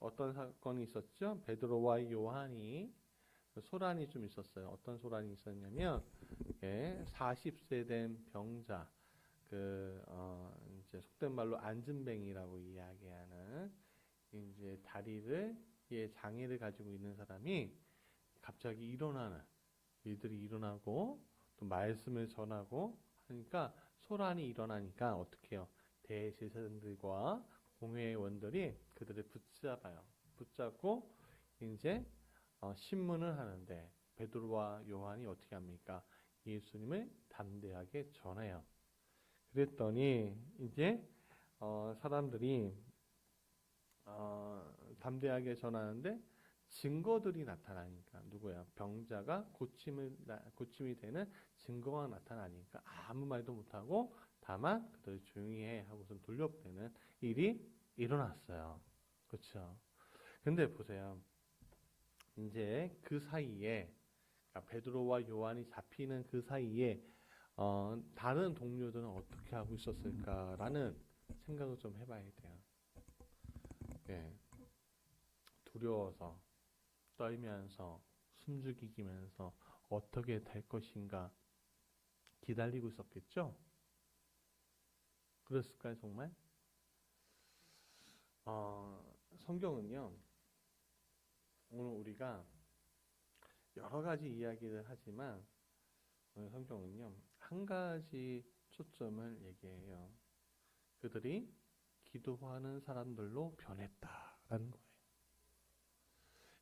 어떤 사건이 있었죠? 베드로와 요한이 그 소란이 좀 있었어요. 어떤 소란이 있었냐면 예, 40세 된 병자 그 어, 이제 속된 말로 안진뱅이라고 이야기하는 이제 다리를 예, 장애를 가지고 있는 사람이 갑자기 일어나는 일들이 일어나고 또 말씀을 전하고 하니까 소란이 일어나니까 어떻게 해요? 대제사장들과 공회원들이 그들을 붙잡아요. 붙잡고 이제 어, 신문을 하는데 베드로와 요한이 어떻게 합니까? 예수님을 담대하게 전해요. 그랬더니 이제 어, 사람들이 어, 담대하게 전하는데 증거들이 나타나니까 누구야? 병자가 고침을 나- 고침이 되는 증거가 나타나니까 아무 말도 못하고 다만 그들 조용히 해 하고선 돌려보내는 일이 일어났어요. 그렇죠? 근데 보세요. 이제 그 사이에 그러니까 베드로와 요한이 잡히는 그 사이에 어, 다른 동료들은 어떻게 하고 있었을까라는 생각을 좀 해봐야 돼요. 예. 두려워서 떨면서 숨죽이기면서 어떻게 될 것인가 기다리고 있었겠죠? 그랬을까요, 정말? 어, 성경은요, 오늘 우리가 여러 가지 이야기를 하지만, 오늘 성경은요, 한 가지 초점을 얘기해요. 그들이 기도하는 사람들로 변했다라는 거예요.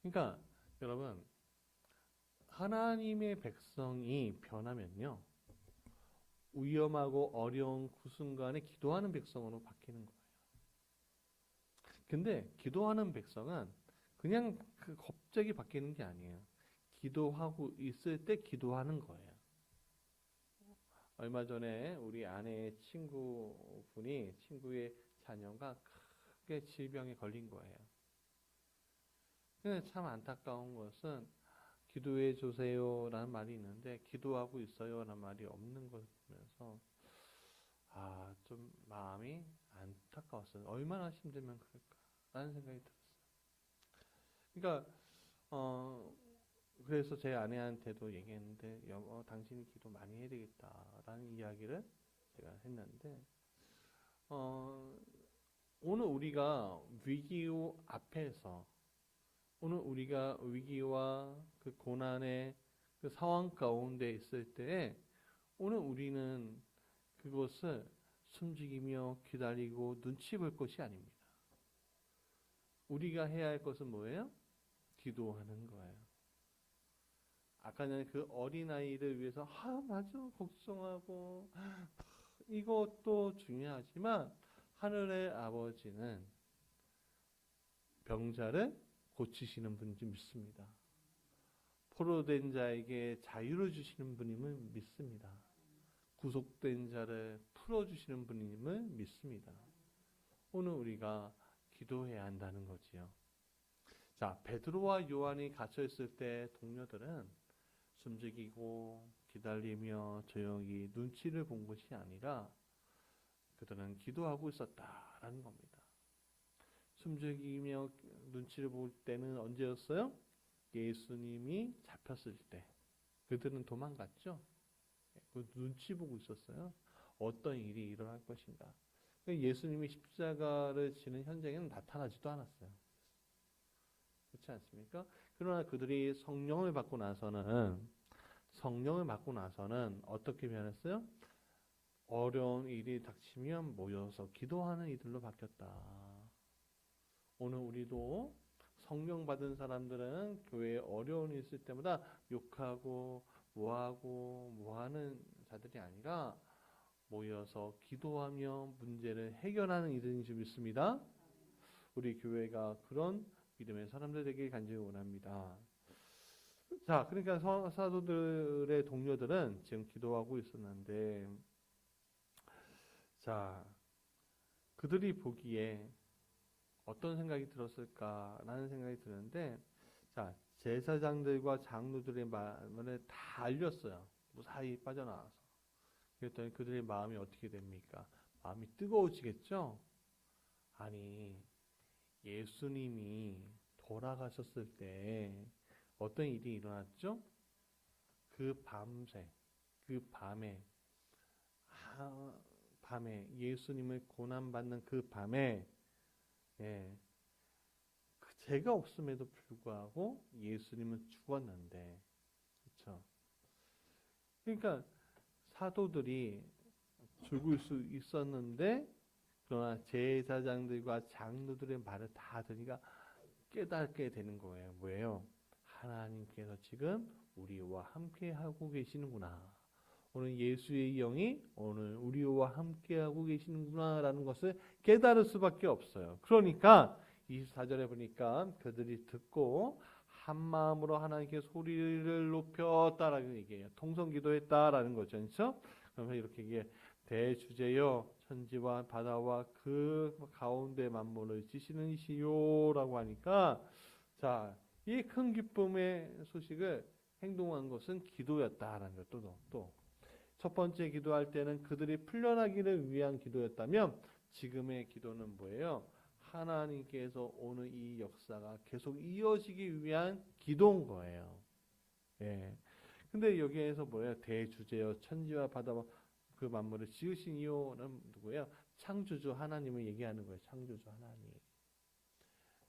그러니까, 여러분, 하나님의 백성이 변하면요, 위험하고 어려운 그 순간에 기도하는 백성으로 바뀌는 거예요. 근데 기도하는 백성은 그냥 그 갑자기 바뀌는 게 아니에요. 기도하고 있을 때 기도하는 거예요. 얼마 전에 우리 아내의 친구분이 친구의 자녀가 크게 질병에 걸린 거예요. 근데 참 안타까운 것은 기도해 주세요라는 말이 있는데 기도하고 있어요라는 말이 없는 걸 보면서 아, 좀 마음이 안타까웠어요. 얼마나 힘들면 그럴까라는 생각이 들었어요. 그러니까 어 그래서 제 아내한테도 얘기했는데 여보 당신이 기도 많이 해야 되겠다라는 이야기를 제가 했는데 어 오늘 우리가 위기 앞에서 오늘 우리가 위기와 그 고난의 그 상황 가운데 있을 때 오늘 우리는 그것을 숨죽이며 기다리고 눈치 볼 것이 아닙니다. 우리가 해야 할 것은 뭐예요? 기도하는 거예요. 아까 전에 그 어린아이를 위해서 아 맞아 걱정하고 이것도 중요하지만 하늘의 아버지는 병자를 고치시는 분인지 믿습니다. 포로된 자에게 자유를 주시는 분임을 믿습니다. 구속된 자를 풀어주시는 분임을 믿습니다. 오늘 우리가 기도해야 한다는 거지요. 자, 베드로와 요한이 갇혀 있을 때 동료들은 숨죽이고 기다리며 조용히 눈치를 본 것이 아니라 그들은 기도하고 있었다라는 겁니다. 숨죽이며 눈치를 볼 때는 언제였어요? 예수님이 잡혔을 때. 그들은 도망갔죠. 그 눈치 보고 있었어요. 어떤 일이 일어날 것인가. 예수님이 십자가를 지는 현장에는 나타나지도 않았어요. 그렇지 않습니까? 그러나 그들이 성령을 받고 나서는 성령을 받고 나서는 어떻게 변했어요? 어려운 일이 닥치면 모여서 기도하는 이들로 바뀌었다. 오늘 우리도 성령 받은 사람들은 교회에 어려운 일 있을 때마다 욕하고 뭐하고 뭐하는 자들이 아니라 모여서 기도하며 문제를 해결하는 이들인 줄 믿습니다. 우리 교회가 그런 믿음의 사람들 되길 간절히 원합니다. 자, 그러니까 서- 사도들의 동료들은 지금 기도하고 있었는데, 자, 그들이 보기에 어떤 생각이 들었을까라는 생각이 드는데, 자, 제사장들과 장로들의 마음을 다 알렸어요. 무사히 빠져나와서. 그랬더니 그들의 마음이 어떻게 됩니까? 마음이 뜨거워지겠죠? 아니, 예수님이 돌아가셨을 때 어떤 일이 일어났죠? 그 밤새, 그 밤에, 하, 밤에 예수님을 고난받는 그 밤에, 예, 그 죄가 없음에도 불구하고 예수님은 죽었는데, 그렇죠? 그러니까 사도들이 죽을 수 있었는데 그러나 제사장들과 장로들의 말을 다 들으니까 깨닫게 되는 거예요. 뭐예요? 하나님께서 지금 우리와 함께 하고 계시는구나. 오늘 예수의 영이 오늘 우리와 함께 하고 계시는구나라는 것을 깨달을 수밖에 없어요. 그러니까 24절에 보니까 그들이 듣고 한 마음으로 하나님께 소리를 높였다라는 얘기예요. 통성 기도했다라는 거죠. 그렇죠? 그러면 이렇게 이게 대주제여 천지와 바다와 그 가운데 만물을 지시는 이시요라고 하니까 자, 이 큰 기쁨의 소식을 행동한 것은 기도였다라는 것도 또 첫 번째 기도할 때는 그들이 풀려나기를 위한 기도였다면 지금의 기도는 뭐예요? 하나님께서 오늘 이 역사가 계속 이어지기 위한 기도인 거예요. 예. 근데 여기에서 뭐예요? 대주제여 천지와 바다와 그 만물을 지으신 이유는 누구예요? 창조주 하나님을 얘기하는 거예요. 창조주 하나님.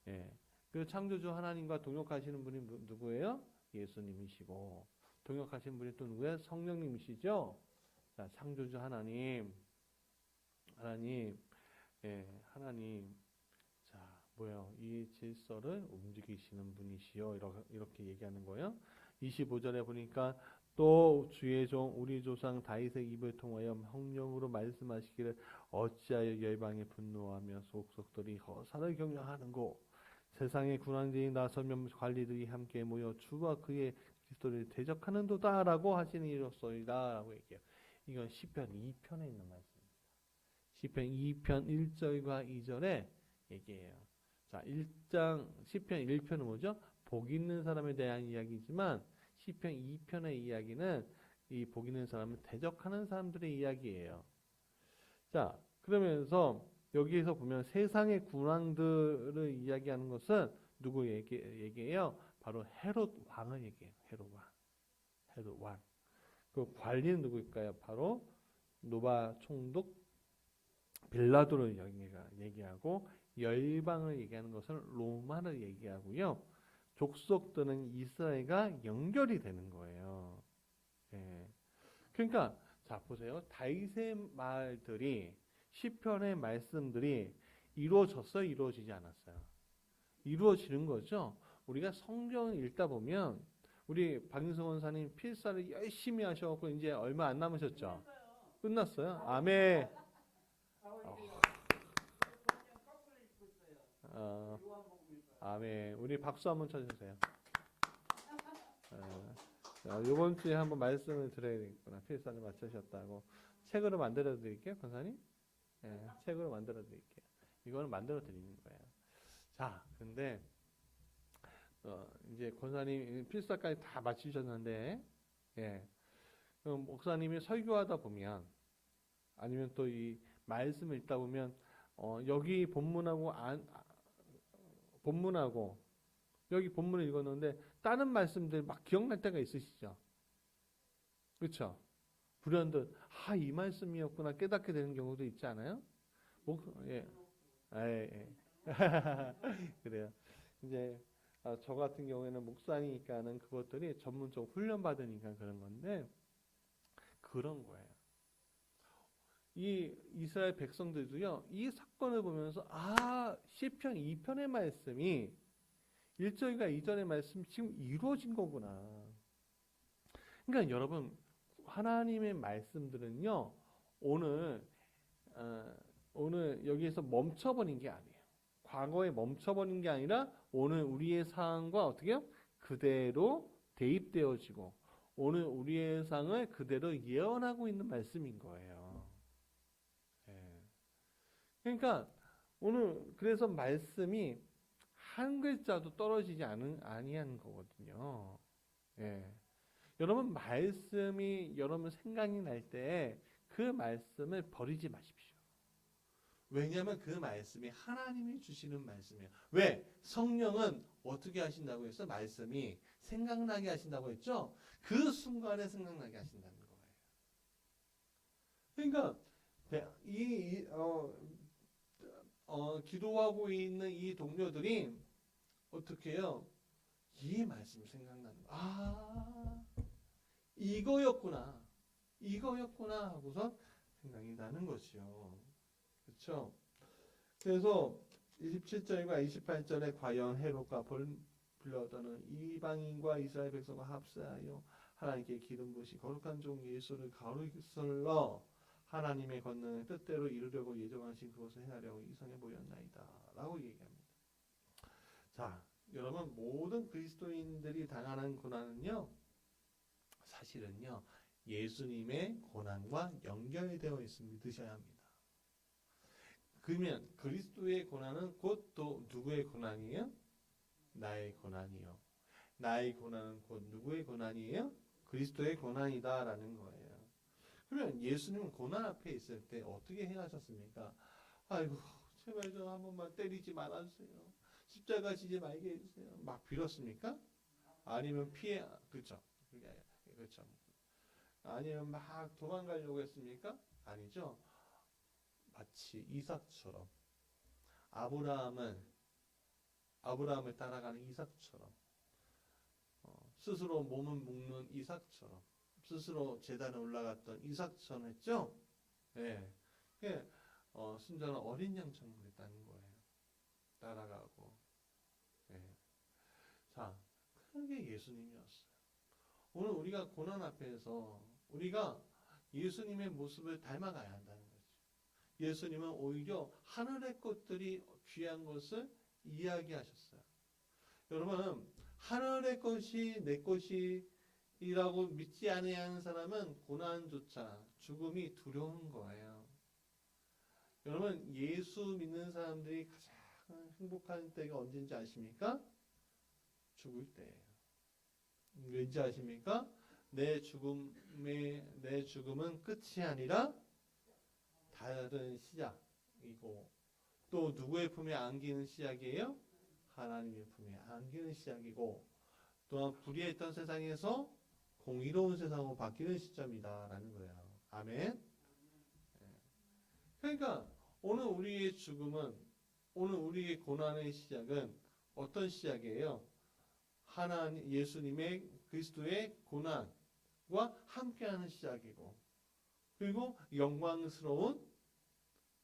예. 그 창조주 하나님과 동역하시는 분이 누- 누구예요? 예수님이시고 동역하신 분이 또 누구예요? 성령님이시죠. 자, 창조주 하나님, 하나님, 예, 하나님. 자, 뭐예요? 이 질서를 움직이시는 분이시요. 이렇게, 이렇게 얘기하는 거예요. 25절에 보니까 또 주의 종 우리 조상 다윗의 입을 통하여 성령으로 말씀하시기를 어찌하여 열방에 분노하며 속속들이 허사를 경영하는고 세상의 군왕들이 나서면 관리들이 함께 모여 주와 그의 그리스도를 대적하는도다라고 하시는 이로소이다라고 얘기해요. 이건 시편 2편에 있는 말씀입니다. 시편 2편 1절과 2절에 얘기해요. 자, 1장 시편 1편은 뭐죠? 복 있는 사람에 대한 이야기지만 시편 2편의 이야기는 이 복 있는 사람을 대적하는 사람들의 이야기예요. 자, 그러면서 여기에서 보면 세상의 군왕들을 이야기하는 것은 누구 얘기, 얘기해요? 바로 헤롯 왕을 얘기해요. 헤롯 왕. 그 관리는 누구일까요? 바로 노바 총독 빌라도를 여기가 얘기하고 열방을 얘기하는 것은 로마를 얘기하고요. 족속들은 이스라엘과 연결이 되는 거예요. 예. 그러니까 자 보세요. 다윗의 말들이 시편의 말씀들이 이루어졌어요, 이루어지지 않았어요. 이루어지는 거죠. 우리가 성경을 읽다 보면 우리 박인성 원사님 필사를 열심히 하셔갖고 이제 얼마 안 남으셨죠. 끝났어요. 아멘. 어, 아멘. 우리 박수 한번 쳐주세요. 어, 자, 이번 주에 한번 말씀을 드려야 되겠구나. 필사를 맞추셨다고. 책으로 만들어 드릴게요, 권사님. 예, 책으로 만들어 드릴게요. 이거는 만들어 드리는 거예요. 자, 근데 어, 이제 권사님 필사까지 다 마치셨는데, 예, 그럼 목사님이 설교하다 보면 아니면 또 이 말씀을 읽다 보면 어, 여기 본문하고 안, 아, 본문하고 여기 본문을 읽었는데 다른 말씀들 막 기억날 때가 있으시죠? 그렇죠? 불현듯 아 이 말씀이었구나 깨닫게 되는 경우도 있지 않아요? 목, 예, 아, 예, 예. 그래요. 이제 아, 저 같은 경우에는 목사니까는 그것들이 전문적 훈련 받으니까 그런 건데 그런 거예요. 이 이스라엘 백성들도요, 이 사건을 보면서, 아, 시편 2편의 말씀이 1절과 2절의 말씀이 지금 이루어진 거구나. 그러니까 여러분, 하나님의 말씀들은요, 오늘, 어, 오늘 여기에서 멈춰버린 게 아니에요. 과거에 멈춰버린 게 아니라 오늘 우리의 상황과 어떻게 요 그대로 대입되어지고 오늘 우리의 상을 그대로 예언하고 있는 말씀인 거예요. 예. 그러니까 오늘 그래서 말씀이 한 글자도 떨어지지 않은 아니한 거거든요. 예. 여러분 말씀이 여러분 생각이 날 때 그 말씀을 버리지 마십시오. 왜냐하면 그 말씀이 하나님이 주시는 말씀이에요. 왜? 성령은 어떻게 하신다고 했어? 말씀이 생각나게 하신다고 했죠? 그 순간에 생각나게 하신다는 거예요. 그러니까 이, 이, 어, 어, 기도하고 있는 이 동료들이 어떻게 해요? 이 말씀이 생각나는 거야. 아, 이거였구나. 이거였구나 하고서 생각이 나는 것이요. 그렇죠? 그래서 27절과 28절에 과연 헤롯과 블러더는 이방인과 이스라엘 백성과 합세하여 하나님께 기름 부으시 거룩한 종 예수를 가로슬러 하나님의 권능의 뜻대로 이루려고 예정하신 그것을 행하려고 이성해 보였나이다. 라고 얘기합니다. 자, 여러분 모든 그리스도인들이 당하는 고난은요. 사실은요. 예수님의 고난과 연결되어 있음을 믿으셔야 합니다. 그러면 그리스도의 고난은 곧 또 누구의 고난이에요? 나의 고난이요. 나의 고난은 곧 누구의 고난이에요? 그리스도의 고난이다라는 거예요. 그러면 예수님은 고난 앞에 있을 때 어떻게 행하셨습니까? 아이고 제발 저한 번만 때리지 말아주세요. 십자가 지지 말게 해주세요. 막 빌었습니까? 아니면 피해 그렇죠. 그렇죠. 아니면 막 도망가려고 했습니까? 아니죠. 마치 이삭처럼 아브라함은 아브라함을 따라가는 이삭처럼 어, 스스로 몸을 묶는 이삭처럼 스스로 재단에 올라갔던 이삭처럼 했죠. 예, 예, 어, 순전한 어린 양처럼 그랬다는 거예요. 따라가고, 예. 자, 그게 예수님이었어요. 오늘 우리가 고난 앞에서 우리가 예수님의 모습을 닮아가야 한다는. 예수님은 오히려 하늘의 것들이 귀한 것을 이야기하셨어요. 여러분, 하늘의 것이 내 것이라고 믿지 아니하는 사람은 고난조차 죽음이 두려운 거예요. 여러분, 예수 믿는 사람들이 가장 행복한 때가 언제인지 아십니까? 죽을 때예요. 왠지 아십니까? 내 죽음의 내 죽음은 끝이 아니라 다른 시작이고 또 누구의 품에 안기는 시작이에요? 하나님의 품에 안기는 시작이고 또한 불의했던 세상에서 공의로운 세상으로 바뀌는 시점이다라는 거예요. 아멘. 그러니까 오늘 우리의 죽음은 오늘 우리의 고난의 시작은 어떤 시작이에요? 하나님 예수님의 그리스도의 고난과 함께하는 시작이고 그리고 영광스러운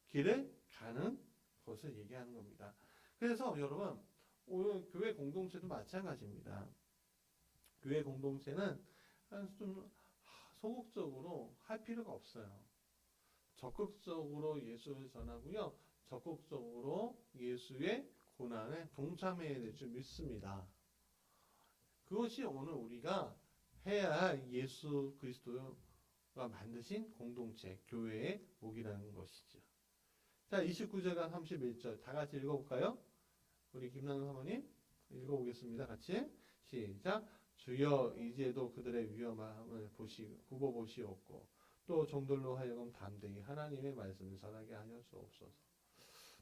길에 가는 것을 얘기하는 겁니다. 그래서 여러분 오늘 교회 공동체도 마찬가지입니다. 교회 공동체는 좀 소극적으로 할 필요가 없어요. 적극적으로 예수를 전하고요. 적극적으로 예수의 고난에 동참해야 될 줄 믿습니다. 그것이 오늘 우리가 해야 할 예수 그리스도가 만드신 공동체, 교회의 목이라는 것이죠. 자, 29절과 31절 다 같이 읽어볼까요? 우리 김나는 사모님 읽어보겠습니다. 같이 시작. 주여 이제도 그들의 위험함을 보시 굽어 보시옵고 또 종들로 하여금 담대히 하나님의 말씀을 전하게 하여 주옵소서.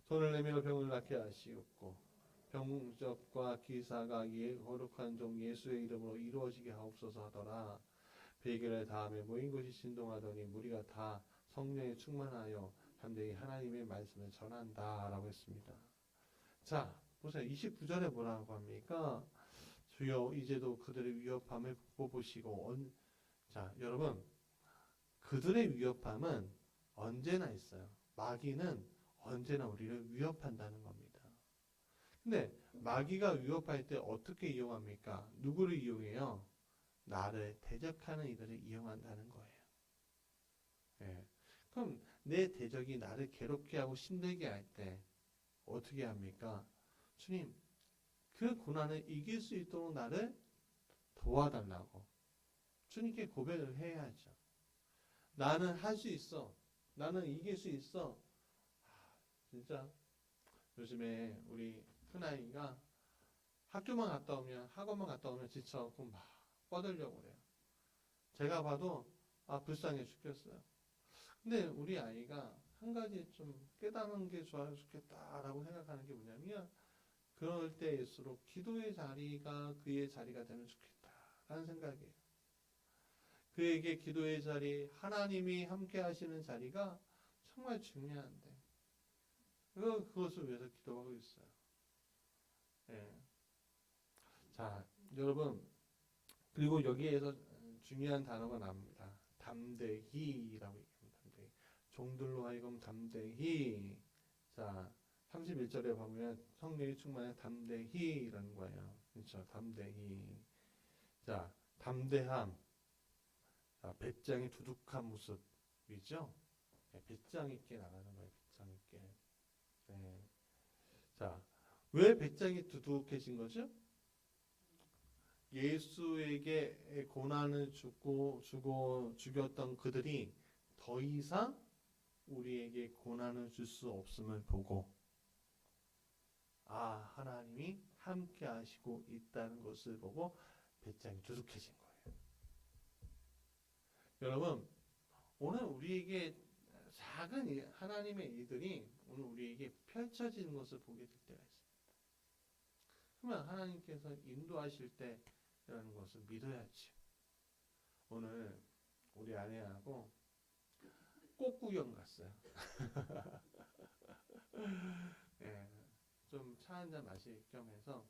손을 내밀어 병을 낫게 하시옵고 병적과 기사가 예, 거룩한 종 예수의 이름으로 이루어지게 하옵소서 하더라. 베개를 다음에 모인 것이 진동하더니 무리가 다 성령에 충만하여 담대히 하나님의 말씀을 전한다라고 했습니다. 자, 보세요. 29절에 뭐라고 합니까? 주여 이제도 그들의 위협함을 굽어보시고 언... 자, 여러분 그들의 위협함은 언제나 있어요. 마귀는 언제나 우리를 위협한다는 겁니다. 근데 마귀가 위협할 때 어떻게 이용합니까? 누구를 이용해요? 나를 대적하는 이들을 이용한다는 거예요. 예. 그럼 내 대적이 나를 괴롭게 하고 힘들게 할 때 어떻게 합니까? 주님, 그 고난을 이길 수 있도록 나를 도와달라고 주님께 고백을 해야죠. 나는 할 수 있어. 나는 이길 수 있어. 아, 진짜 요즘에 우리 큰아이가 학교만 갔다 오면 학원만 갔다 오면 지쳐갖고 막 뻗으려고 그래요. 제가 봐도 아 불쌍해 죽겠어요. 근데 우리 아이가 한 가지 좀 깨닫는 게 좋겠다라고 생각하는 게 뭐냐면 그럴 때일수록 기도의 자리가 그의 자리가 되면 좋겠다라는 생각이에요. 그에게 기도의 자리, 하나님이 함께 하시는 자리가 정말 중요한데 그 그것을 위해서 기도하고 있어요. 예. 자, 여러분 그리고 여기에서 중요한 단어가 나옵니다. 담대히. 종들로 하여금 담대히. 자, 31절에 보면 성령이 충만해 담대히라는 거예요. 그렇죠? 담대히. 자, 담대함. 자, 배짱이 두둑한 모습이죠? 네, 배짱 있게 나가는 거예요. 배짱 있게. 네. 자, 왜 배짱이 두둑해진 거죠? 예수에게 고난을 주고 주고 죽였던 그들이 더 이상 우리에게 고난을 줄 수 없음을 보고 아 하나님이 함께 하시고 있다는 것을 보고 배짱이 두둑해진 거예요. 여러분 오늘 우리에게 작은 일, 하나님의 일들이 오늘 우리에게 펼쳐지는 것을 보게 될 때가 있습니다. 그러면 하나님께서 인도하실 때 라는 것을 믿어야지. 오늘 우리 아내하고 꽃 구경 갔어요. 예, 좀 차 한 잔 마실 겸 해서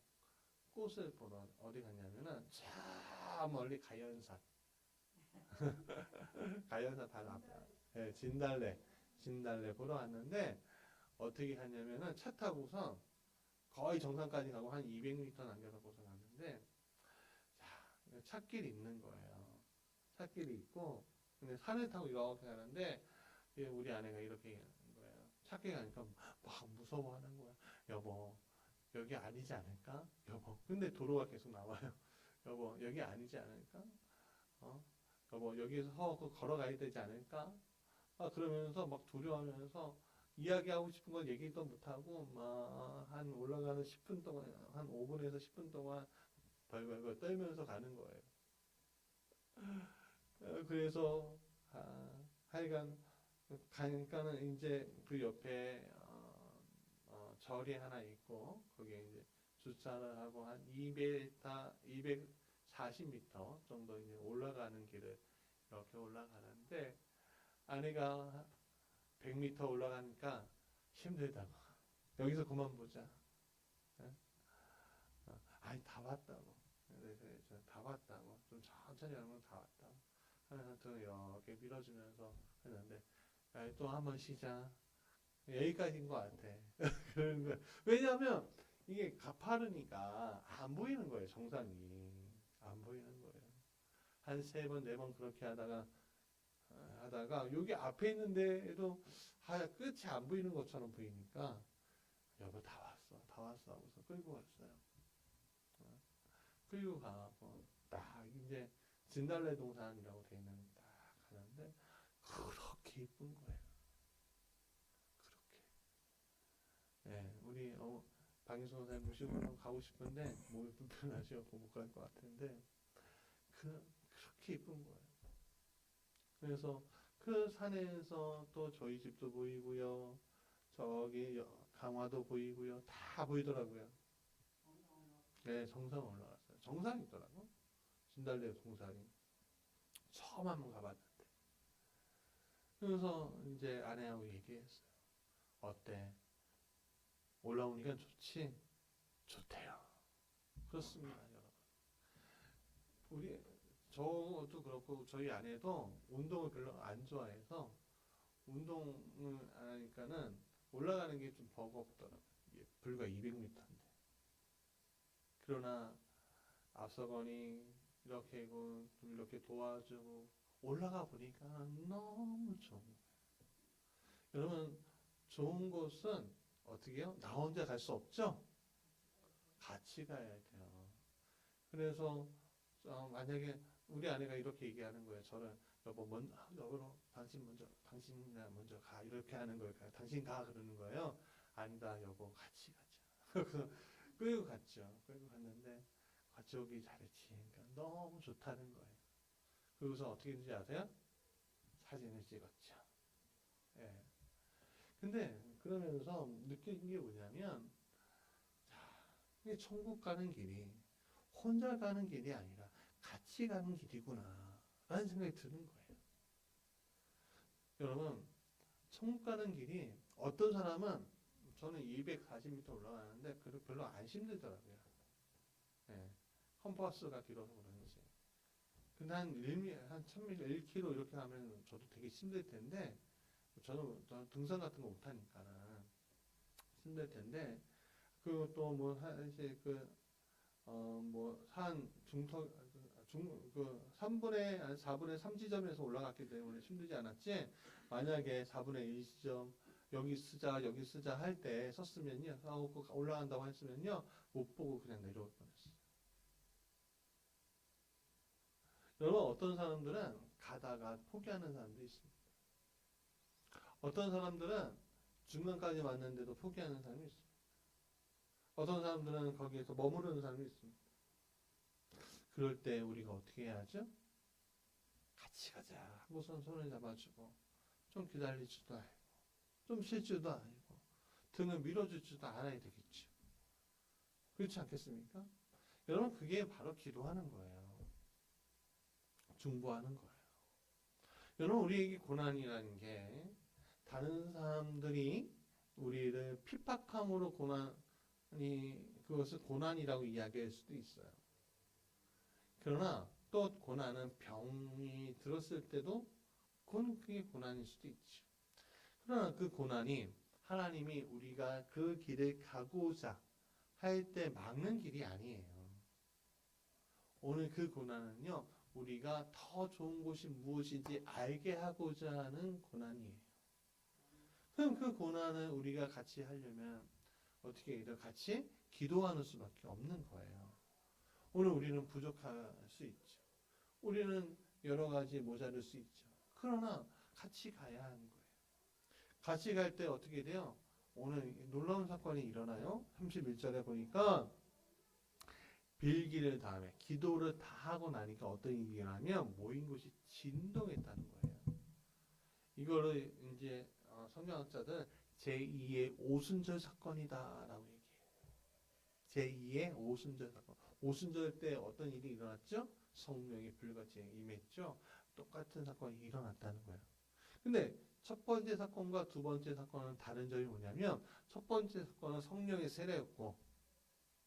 꽃을 보러 어디 갔냐면은 저 멀리 가연산. 가연산 바로 앞에. 예, 진달래. 진달래 보러 왔는데 어떻게 하냐면은 차 타고서 거의 정상까지 가고 한 200m 남겨놓고서 갔는데 찻길이 있는 거예요. 찻길이 있고, 근데 산을 타고 이렇게 가는데, 예, 우리 아내가 이렇게 얘기하는 거예요. 찻길 가니까 막 무서워하는 거야. 여보, 여기 아니지 않을까? 여보. 근데 도로가 계속 나와요. 여보, 여기 아니지 않을까? 어? 여보, 여기서 걸어가야 되지 않을까? 아, 그러면서 막 두려워하면서 이야기하고 싶은 건 얘기도 못하고, 막 한 올라가는 10분 동안, 한 5분에서 10분 동안 벌벌벌 떨면서 가는 거예요. 어, 그래서 아, 하여간 가니까는 이제 그 옆에 어, 어, 절이 하나 있고 거기에 이제 주차를 하고 한 200, 240m 정도 이제 올라가는 길을 이렇게 올라가는데 아내가 100m 올라가니까 힘들다고 여기서 그만 보자. 아니 다 왔다고. 그래서 다 왔다고. 좀 천천히 하면 다 왔다고. 하면서 이렇게 밀어주면서 했는데 또 한 번 쉬자. 여기까지인 것 같아. 그러는 거야. 왜냐하면 이게 가파르니까 안 보이는 거예요. 정상이 안 보이는 거예요. 한 세 번, 네 번 그렇게 하다가 하다가 여기 앞에 있는데도 하 끝이 안 보이는 것처럼 보이니까 여보 다 왔어, 다 왔어 하고서 끌고 왔어요. 끌고 가고 딱 이제 진달래 동산이라고 돼 있는 딱 가는데 그렇 게 이쁜 거예요. 그렇게. 예, 우리 어, 방희수 선생님 모시고 가고 싶은데 몸이 불편하셔서 못 갈 것 같은데 그 그렇게 이쁜 거예요. 그래서 그 산에서 또 저희 집도 보이고요. 저기 강화도 보이고요. 다 보이더라고요. 네, 정상 올라갔어요. 정상이 있더라고. 진달래 동산이. 처음 한번 가봤는데. 그래서 이제 아내하고 얘기했어요. 어때? 올라오니까 좋지? 좋대요. 그렇습니다, 여러분. 우리, 저도 그렇고, 저희 아내도 운동을 별로 안 좋아해서, 운동을 안 하니까는 올라가는 게 좀 버겁더라고요. 불과 200m인데. 그러나 앞서거니 이렇게 좀 이렇게 도와주고 올라가 보니까 너무 좋은 거예요. 여러분 좋은 곳은 어떻게 해요? 나 혼자 갈 수 없죠? 같이 가야 돼요. 그래서 어, 만약에 우리 아내가 이렇게 얘기하는 거예요. 저는 여보 먼저 여보로 당신 먼저 당신 먼저 가 이렇게 하는 거예요. 당신 가 그러는 거예요. 아니다 여보 같이 가자. 끌고 갔죠. 끌고 갔는데 오기 잘했지. 그러니까 너무 좋다는 거예요. 그러고서 어떻게 했는지 아세요? 사진을 찍었죠. 예. 근데 그러면서 느낀 게 뭐냐면 자, 이게 천국 가는 길이 혼자 가는 길이 아니라 같이 가는 길이구나 라는 생각이 드는 거예요. 여러분 천국 가는 길이 어떤 사람은 저는 240m 올라가는데 그 별로 안 힘들더라고요. 예. 컴퍼스가 길어서 그런지. 근데 한 1m, 한 1000m, 1km 이렇게 하면 저도 되게 힘들 텐데, 저는, 저는 등산 같은 거 못하니까는 힘들 텐데, 그또 뭐, 이제 그, 어, 뭐, 산 중턱, 중, 그 3분의, 아니 4분의 3 지점에서 올라갔기 때문에 힘들지 않았지, 만약에 4분의 1 지점, 여기 쓰자, 여기 쓰자 할 때 썼으면요, 그 올라간다고 했으면요, 못 보고 그냥 내려올 뻔했어요. 여러분, 어떤 사람들은 가다가 포기하는 사람도 있습니다. 어떤 사람들은 중간까지 왔는데도 포기하는 사람이 있습니다. 어떤 사람들은 거기에서 머무르는 사람이 있습니다. 그럴 때 우리가 어떻게 해야죠? 같이 가자 하고선 손을 잡아주고 좀 기다릴 줄도 알고 좀쉴 줄도 알고 등을 밀어줄 줄도 알아야 되겠죠. 그렇지 않겠습니까? 여러분 그게 바로 기도하는 거예요. 중보하는 거예요. 여러분 우리에게 고난이라는 게 다른 사람들이 우리를 핍박함으로 고난이 그것을 고난이라고 이야기할 수도 있어요. 그러나 또 고난은 병이 들었을 때도 그건 그게 고난일 수도 있죠. 그러나 그 고난이 하나님이 우리가 그 길을 가고자 할 때 막는 길이 아니에요. 오늘 그 고난은요, 우리가 더 좋은 곳이 무엇인지 알게 하고자 하는 고난이에요. 그럼 그 고난을 우리가 같이 하려면 어떻게 해야 돼요? 같이 기도하는 수밖에 없는 거예요. 오늘 우리는 부족할 수 있죠. 우리는 여러 가지 모자랄 수 있죠. 그러나 같이 가야 하는 거예요. 같이 갈 때 어떻게 돼요? 오늘 놀라운 사건이 일어나요. 31절에 보니까 빌기를 다음에 기도를 다 하고 나니까 어떤 일이 일어나면 모인 곳이 진동했다는 거예요. 이거를 이제 어, 성경학자들 제2의 오순절 사건이다라고 얘기해요. 제2의 오순절 사건. 오순절 때 어떤 일이 일어났죠? 성령이 불같이 임했죠. 똑같은 사건이 일어났다는 거예요. 근데 첫 번째 사건과 두 번째 사건은 다른 점이 뭐냐면 첫 번째 사건은 성령의 세례였고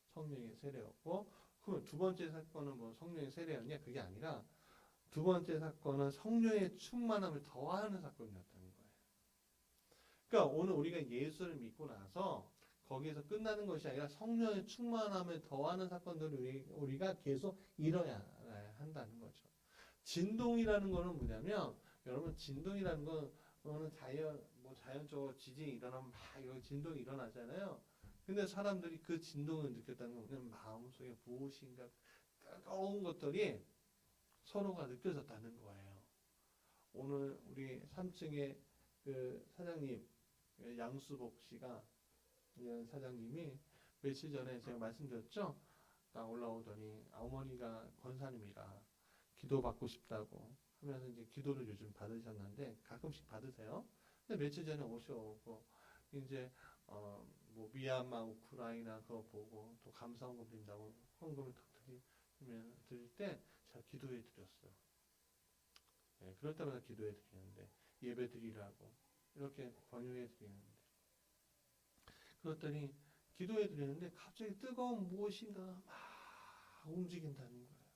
성령의 세례였고 그두 번째 사건은 뭐 성령의 세례였냐 그게 아니라 두 번째 사건은 성령의 충만함을 더하는 사건이었다는 거예요. 그러니까 오늘 우리가 예수를 믿고 나서 거기에서 끝나는 것이 아니라 성령의 충만함을 더하는 사건들을 우리, 우리가 계속 이뤄야 한다는 거죠. 진동이라는 거는 뭐냐면 여러분 진동이라는 건 자연 뭐 자연적으로 지진이 일어나면 막 이런 진동이 일어나잖아요. 근데 사람들이 그 진동을 느꼈다는 건 마음속에 무엇인가 뜨거운 것들이 서로가 느껴졌다는 거예요. 오늘 우리 3층에 그 사장님 그 양수복 씨가 사장님이 며칠 전에 제가 말씀드렸죠. 딱 올라오더니 어머니가 권사님이라 기도 받고 싶다고 하면서 이제 기도를 요즘 받으셨는데 가끔씩 받으세요. 근데 며칠 전에 오셔고 이제 어 뭐 미얀마 우크라이나 그거 보고 또 감사헌금 드린다고 헌금을 탁 드리면 드릴 때 제가 기도해 드렸어요. 네, 그럴 때마다 기도해 드리는데 예배 드리라고 이렇게 권유해 드리는데 그랬더니 기도해 드리는데 갑자기 뜨거운 무엇인가 막 움직인다는 거예요.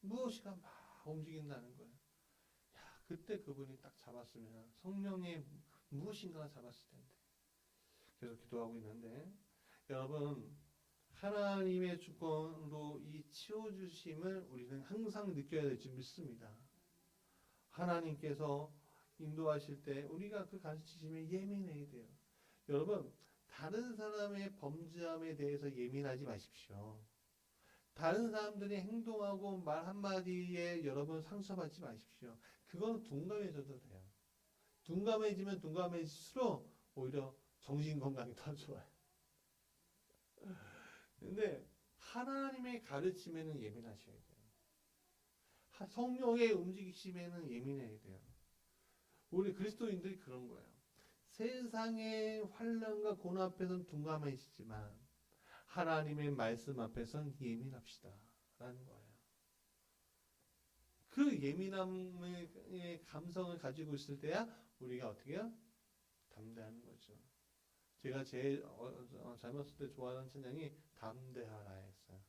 무엇이가 막 움직인다는 거예요. 야, 그때 그분이 딱 잡았으면 성령의 무엇인가가 잡았을 텐데. 계속 기도하고 있는데 여러분 하나님의 주권으로 이 치워주심을 우리는 항상 느껴야 될 줄 믿습니다. 하나님께서 인도하실 때 우리가 그 가르치심에 예민해야 돼요. 여러분 다른 사람의 범죄함에 대해서 예민하지 마십시오. 다른 사람들이 행동하고 말 한마디에 여러분 상처받지 마십시오. 그건 둔감해져도 돼요. 둔감해지면 둔감해질수록 오히려 정신 건강이 더 좋아요. 근데 하나님의 가르침에는 예민하셔야 돼요. 하- 성령의 움직이심에는 예민해야 돼요. 우리 그리스도인들이 그런 거예요. 세상의 환란과 고난 앞에서는 둔감해지지만 하나님의 말씀 앞에서는 예민합시다. 라는 거예요. 그 예민함의 감성을 가지고 있을 때야 우리가 어떻게 해요? 담대하는 거죠. 제가 제일 어, 어, 젊었을 때 좋아하는 찬양이 담대하라 했어요.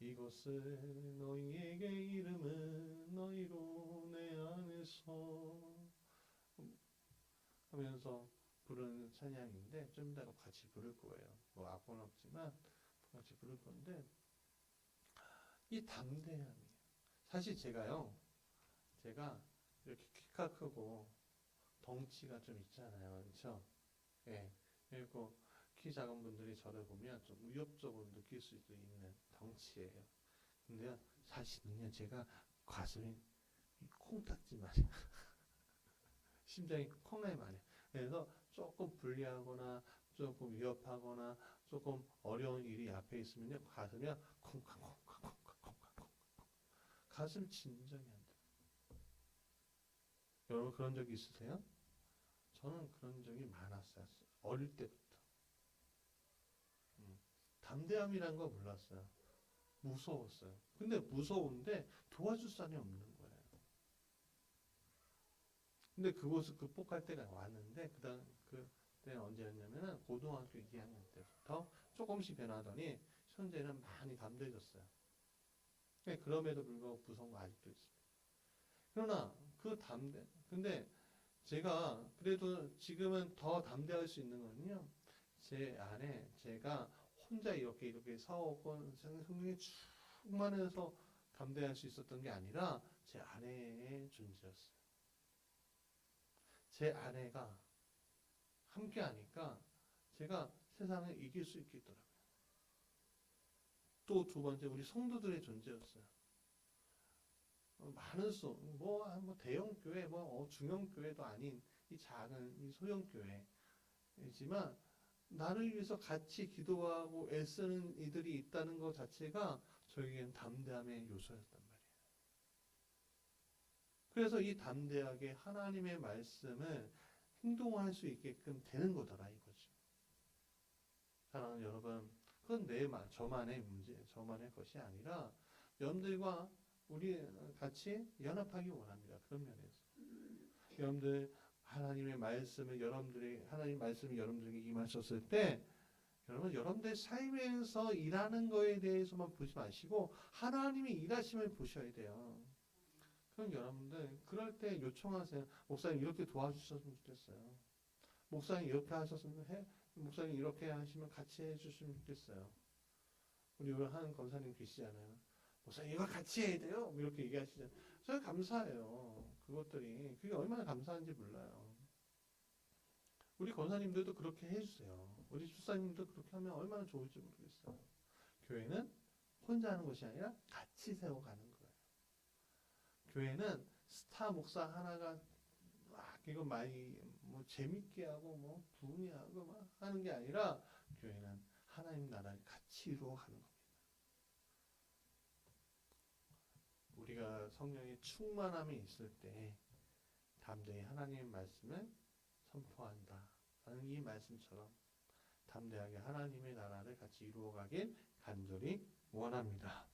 이곳을 너희에게 이름은 너희로 내 안에서 하면서 부르는 찬양인데 좀 이따가 같이 부를 거예요. 뭐 악보는 없지만 같이 부를 건데 이 담대함이에요. 사실 제가요, 제가 이렇게 키가 크고 덩치가 좀 있잖아요, 그렇죠? 예, 그리고 키 작은 분들이 저를 보면 좀 위협적으로 느낄 수도 있는 덩치예요. 근데요, 사실은요, 제가 가슴이 콩딱지만해요. 심장이 콩나이만해요. 그래서 조금 불리하거나 조금 위협하거나 조금 어려운 일이 앞에 있으면요, 가슴이 콩콩콩콩콩콩콩콩 가슴 진정이 안. 여러분 그런 적 있으세요? 저는 그런 적이 많았어요. 어릴 때부터. 음, 담대함이란 거 몰랐어요. 무서웠어요. 근데 무서운데 도와줄 사람이 없는 거예요. 근데 그것을 극복할 때가 왔는데 그다음 그때는 언제였냐면은 고등학교 2학년 때부터 조금씩 변하더니 현재는 많이 담대해졌어요. 근데 그럼에도 불구하고 무서운 거 아직도 있어요. 그러나 그 담대 근데 제가 그래도 지금은 더 담대할 수 있는 거는요. 제 안에 제가 혼자 이렇게 이렇게 사오고 성경에 충만해서 담대할 수 있었던 게 아니라 제 아내의 존재였어요. 제 아내가 함께 하니까 제가 세상을 이길 수 있겠더라고요. 또 두 번째 우리 성도들의 존재였어요. 어, 많은 수, 뭐, 아, 뭐 대형 교회, 뭐 어, 중형 교회도 아닌 이 작은 이 소형 교회이지만 나를 위해서 같이 기도하고 애쓰는 이들이 있다는 것 자체가 저에게는 담대함의 요소였단 말이에요. 그래서 이 담대하게 하나님의 말씀을 행동할 수 있게끔 되는 거더라 이거죠. 사랑하는 여러분, 그건 내 말, 저만의 문제, 저만의 것이 아니라 여러분들과 우리 같이 연합하기 원합니다. 그런 면에서. 여러분들 하나님의 말씀을 여러분들이 하나님 말씀이 여러분들에게 임하셨을 때 여러분 여러분들 삶에서 일하는 거에 대해서만 보지 마시고 하나님이 일하심을 보셔야 돼요. 그럼 여러분들 그럴 때 요청하세요. 목사님 이렇게 도와주셨으면 좋겠어요. 목사님 이렇게 하셨으면 해. 목사님 이렇게 하시면 같이 해주시면 좋겠어요. 우리 오늘 한 검사님 계시잖아요. 목사님 이거 같이 해야 돼요. 뭐 이렇게 얘기하시잖아요. 저는 감사해요. 그것들이 그게 얼마나 감사한지 몰라요. 우리 권사님들도 그렇게 해주세요. 우리 집사님도 그렇게 하면 얼마나 좋을지 모르겠어요. 교회는 혼자 하는 것이 아니라 같이 세워가는 거예요. 교회는 스타 목사 하나가 막 이거 많이 뭐 재밌게 하고 뭐 분이하고 막 하는 게 아니라 교회는 하나님 나라를 같이 이루어가는 겁니다. 우리가 성령의 충만함이 있을 때 담대히 하나님의 말씀을 선포한다. 라는 이 말씀처럼 담대하게 하나님의 나라를 같이 이루어가길 간절히 원합니다.